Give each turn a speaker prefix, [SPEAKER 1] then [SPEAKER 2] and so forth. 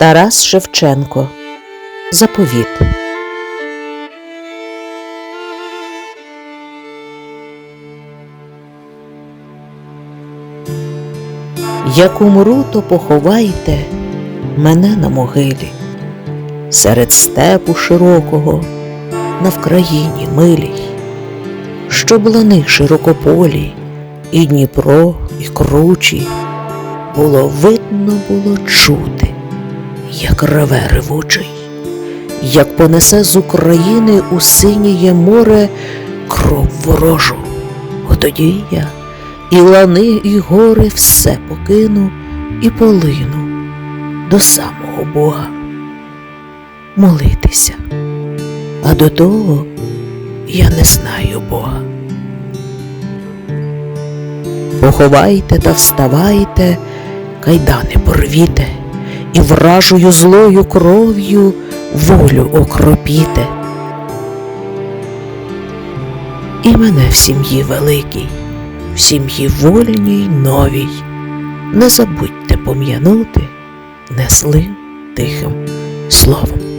[SPEAKER 1] Тарас Шевченко. Заповіт. Як умру, то поховайте мене на могилі, серед степу широкого, на Вкраїні милій, щоб лани широкополі, і Дніпро, і кручі, було видно було чути, як реве ревучий, як понесе з України у синіє море кров ворожу. Отоді я і лани, і гори все покину і полину до самого Бога молитися. А до того я не знаю Бога. Поховайте та вставайте, кайдани порвіте, і вражою злою кров'ю волю окропіте. І мене в сім'ї великій, в сім'ї вольній новій. Не забудьте пом'янути неслим тихим словом.